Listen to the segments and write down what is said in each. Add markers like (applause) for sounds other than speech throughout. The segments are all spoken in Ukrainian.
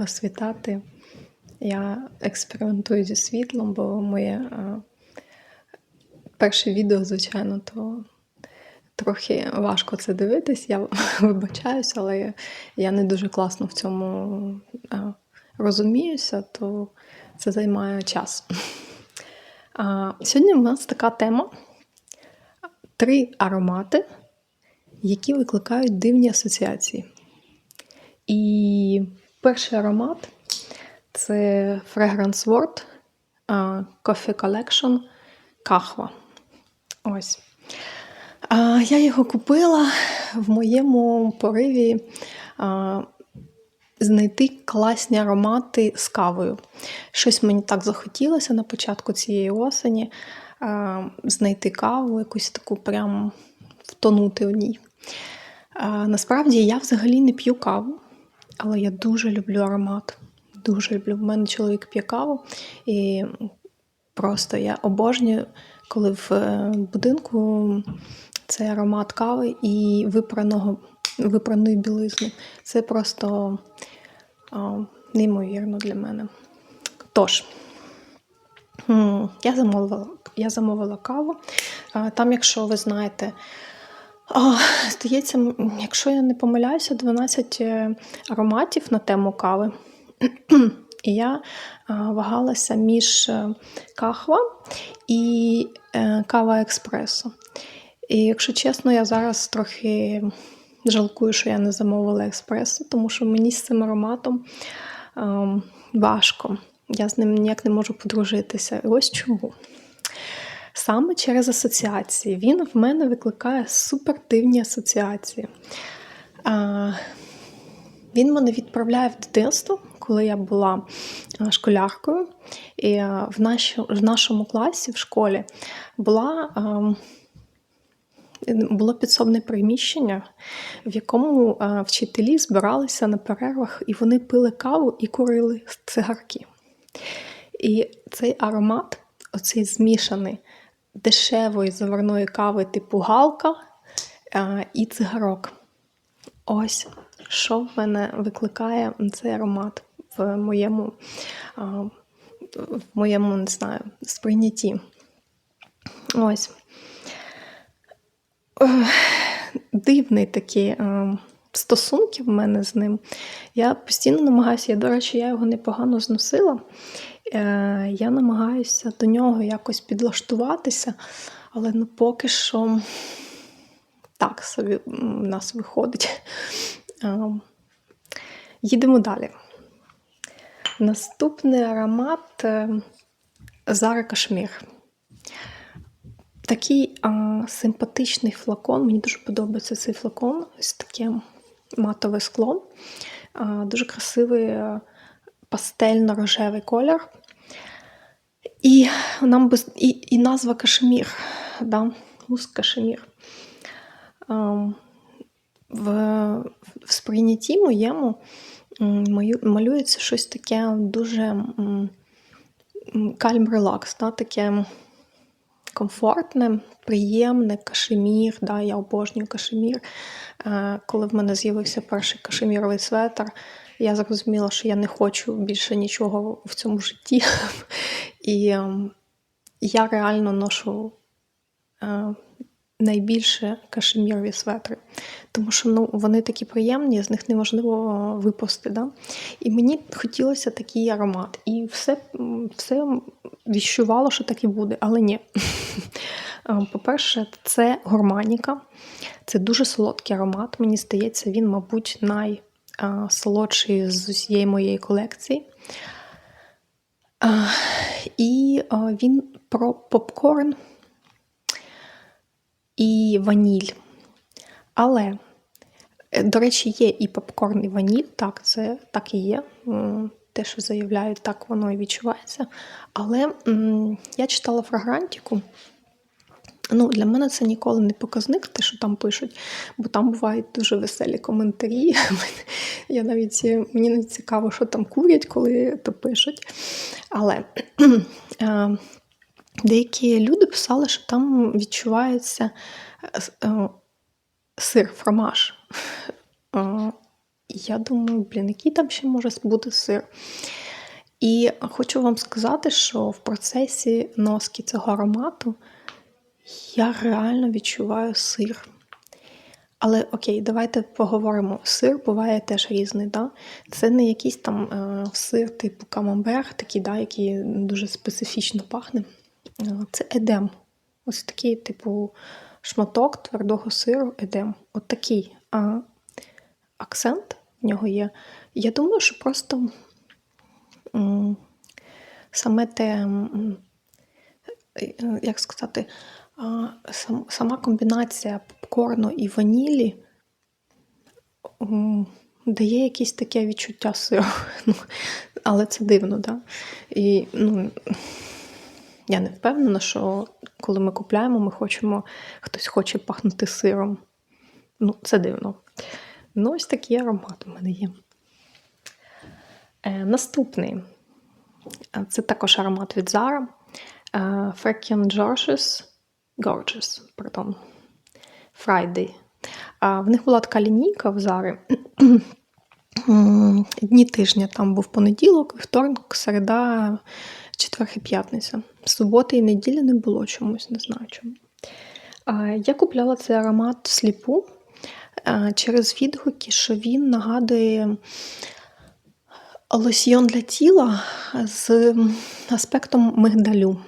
вас вітати. Я експериментую зі світлом, бо моє е, перше відео, звичайно, то трохи важко це дивитись. Я (laughs) вибачаюся, але я, не дуже класно в цьому е, розуміюся, то це займає час. А, сьогодні у нас така тема: три аромати, які викликають дивні асоціації. І перший аромат це Fragrance World Coffee Collection Кахва. Ось. Я його купила в моєму пориві знайти класні аромати з кавою. Щось мені так захотілося на початку цієї осені знайти каву, якусь таку прям втонути в ній. Насправді я взагалі не п'ю каву, але я дуже люблю аромат. Дуже люблю. В мене чоловік п'є каву, і просто я обожнюю, коли в е, будинку цей аромат кави і випраного, випраної білизни. Це просто а, неймовірно для мене. Тож, я замовила я замовила каву. Там, якщо ви знаєте, о, здається, якщо я не помиляюся, 12 е, ароматів на тему кави. (clears throat) І я вагалася між е, кахва і е, кава експресо. І якщо чесно, я зараз трохи жалкую, що я не замовила експресо, тому що мені з цим ароматом ем, важко. Я з ним ніяк не можу подружитися. І ось чому. Саме через асоціації. Він в мене викликає супердивні асоціації. А, Він мене відправляє в дитинство, коли я була школяркою. І в, наші, в нашому класі в школі була. Було підсобне приміщення, в якому вчителі збиралися на перервах, і вони пили каву і курили цигарки. І цей аромат, оцей змішаний дешевої заварної кави типу галка і цигарок. Ось що в мене викликає цей аромат в моєму, в моєму, не знаю, сприйнятті. Ось. Дивний такі стосунки в мене з ним. Я постійно намагаюся, я, до речі, я його непогано зносила. Е, я намагаюся до нього якось підлаштуватися, але ну поки що так собі в нас виходить. Е, їдемо далі. Наступний аромат е, Зара Кашмір. Такий а, симпатичний флакон. Мені дуже подобається цей флакон. Ось таке матове скло. А, Дуже красивий пастельно-рожевий колір. І нам без, і, і назва Кашемір, да? Мус Кашемір. В, в сприйнятті моєму малюється щось таке дуже кальм-релакс, да? таке комфортне, приємне кашемір. Да? Я обожнюю кашемір. Е, коли в мене з'явився перший кашеміровий светр, я зрозуміла, що я не хочу більше нічого в цьому житті. І ем, я реально ношу е, найбільше кашемірові светри. Тому що ну, вони такі приємні, з них неможливо випусти. Да? І мені хотілося такий аромат. І все все відчувало, що так і буде, але ні. (laughs) Е, по-перше, це горманіка. Це дуже солодкий аромат. Мені здається, він, мабуть, най солодший з усієї моєї колекції. І він про попкорн і ваніль. Але, е, до речі, є і попкорн, і ваніль. Так, це так і є. Те, що заявляють, так воно і відчувається. Але я читала фрагрантику. Ну, Для мене це ніколи не показник, те, що там пишуть, бо там бувають дуже веселі коментарі. (laughs) Я навіть, Мені навіть цікаво, що там курять, коли то пишуть. Але (clears throat) е, деякі люди писали, що там відчувається е, сир, фромаж. Е, я думаю, блін, який там ще може бути сир. І хочу вам сказати, що в процесі носки цього аромату я реально відчуваю сир. Але окей, давайте поговоримо. Сир буває теж різний. Да? Це не якийсь там е, сир типу камамбер, такий, да, який дуже специфічно пахне. Е, Це едем. Ось такий, типу, шматок твердого сиру едем. От такий а, акцент в нього є. Я думаю, що просто м, саме те, м, е, як сказати, сама комбінація попкорну і ванілі дає якесь таке відчуття сиру. (laughs) Ну, але це дивно, да? І ну, я не впевнена, що коли ми купляємо, ми хочемо, хтось хоче пахнути сиром. Ну, це дивно. Ну, ось такий аромат у мене є. Е, наступний. Е, Це також аромат від Zara. Е, Freaking Gorgeous. Pardon. Friday. А, в них була така лінійка в Зари. Дні тижня там був понеділок, вівторок, середа, четвер і п'ятниця. Суботи і неділі не було чомусь, не знаю чому. Я купляла цей аромат сліпу через відгуки, що він нагадує лосьйон для тіла з аспектом мигдалю.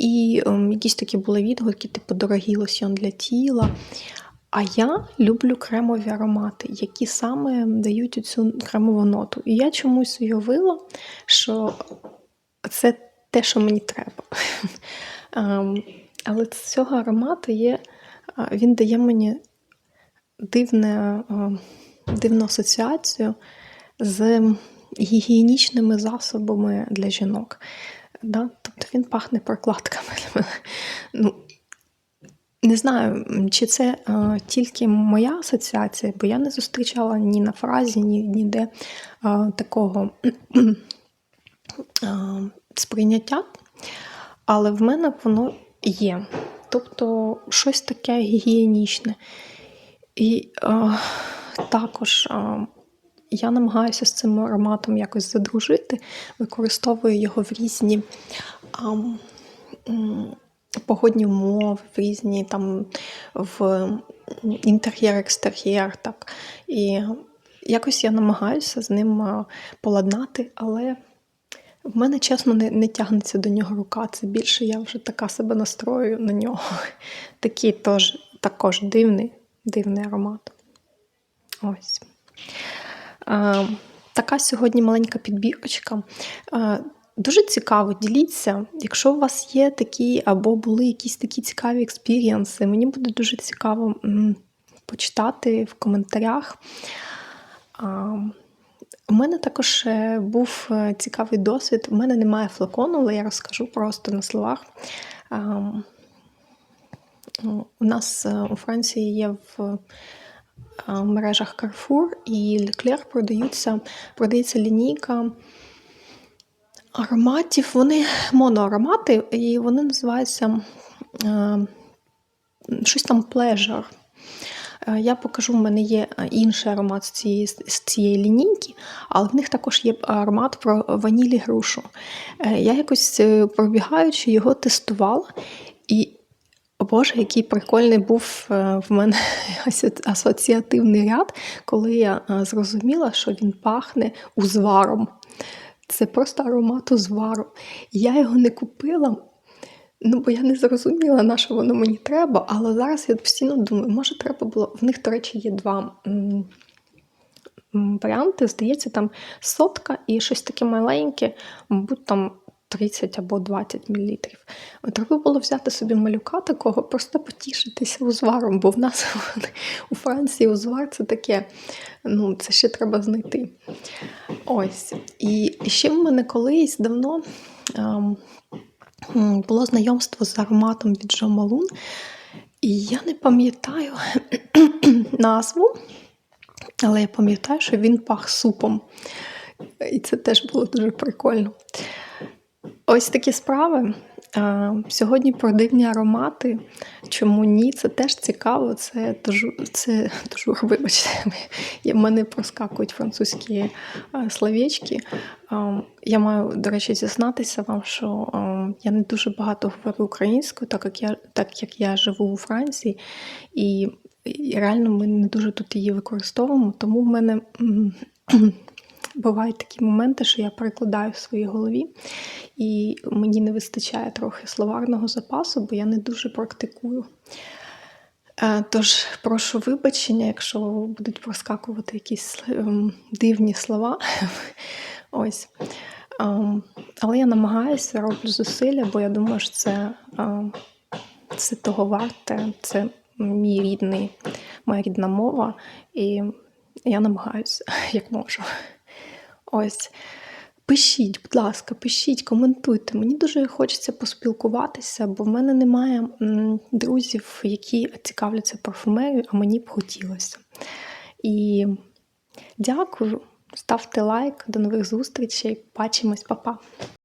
І ем, якісь такі були відгуки, типу дорогий лосьйон для тіла. А я люблю кремові аромати, які саме дають цю кремову ноту. І я чомусь уявила, що це те, що мені треба. (laughs) Ем, Але цього аромату є, він дає мені дивне, е, дивну асоціацію з гігієнічними засобами для жінок. Да? Тобто він пахне прокладками для мене. Ну, не знаю, чи це е, тільки моя асоціація, бо я не зустрічала ні на фразі, ні ніде е, такого е, сприйняття, але в мене воно є. Тобто щось таке гігієнічне. І е, також е, я намагаюся з цим ароматом якось задружити, використовую його в різні м, погодні умови, в різні там в інтер'єр-екстер'єр. Так. І якось я намагаюся з ним поладнати, але в мене, чесно, не, не тягнеться до нього рука. Це більше я вже така себе настрою на нього. (laughs) Такий тож, також дивний, дивний аромат. Ось. А, така сьогодні маленька підбірочка. Дуже цікаво, діліться, якщо у вас є такі або були якісь такі цікаві експірієнси, мені буде дуже цікаво почитати в коментарях. У мене також е, був е, цікавий досвід. У мене немає флакону, але я розкажу просто на словах. У нас е, у Франції є в мережах Carrefour і Leclerc продаються, продається лінійка ароматів. Вони моноаромати, і вони називаються е, щось там. Е, Я покажу, в мене є інший аромат з цієї, з цієї лінійки, але в них також є аромат про ванілі грушу. Е, Я якось е, пробігаючи його тестувала, і о Боже, який прикольний був е, в мене (laughs) асоціативний ряд, коли я зрозуміла, що він пахне узваром. Це просто аромат узвару. Я його не купила, ну бо я не зрозуміла, на що воно мені треба. Але зараз я постійно думаю, може, треба було. В них, до речі, є два варіанти. Здається, там сотка і щось таке маленьке, мабуть, там 30 або 20 мл. Треба було взяти собі малюка такого, просто потішитися узваром, бо в нас (laughs) у Франції узвар це таке, ну, це ще треба знайти. Ось. І ще в мене колись давно ем, було знайомство з ароматом від Jo Malone, і я не пам'ятаю (clears throat) назву, але я пам'ятаю, що він пах супом. І це теж було дуже прикольно. Ось такі справи. Сьогодні про дивні аромати. Чому ні? Це теж цікаво. Це дуже, це (laughs) вибачте, (laughs) в мене проскакують французькі словечки. Я маю, до речі, зізнатися вам, що я не дуже багато говорю українською, так як я, так як я живу у Франції, і реально ми не дуже тут її використовуємо, тому в мене. Бувають такі моменти, що я перекладаю в своїй голові, і мені не вистачає трохи словарного запасу, бо я не дуже практикую. Е, Тож прошу вибачення, якщо будуть проскакувати якісь ем, дивні слова. (laughs) Ось. Ем, Але я намагаюся, роблю зусилля, бо я думаю, що це, ем, це того варте, це мій рідний, моя рідна мова, і я намагаюся, (laughs) як можу. Ось. Пишіть, будь ласка, пишіть, коментуйте. Мені дуже хочеться поспілкуватися, бо в мене немає друзів, які цікавляться парфумерією, а мені б хотілося. І дякую, ставте лайк, до нових зустрічей. Бачимось, па-па.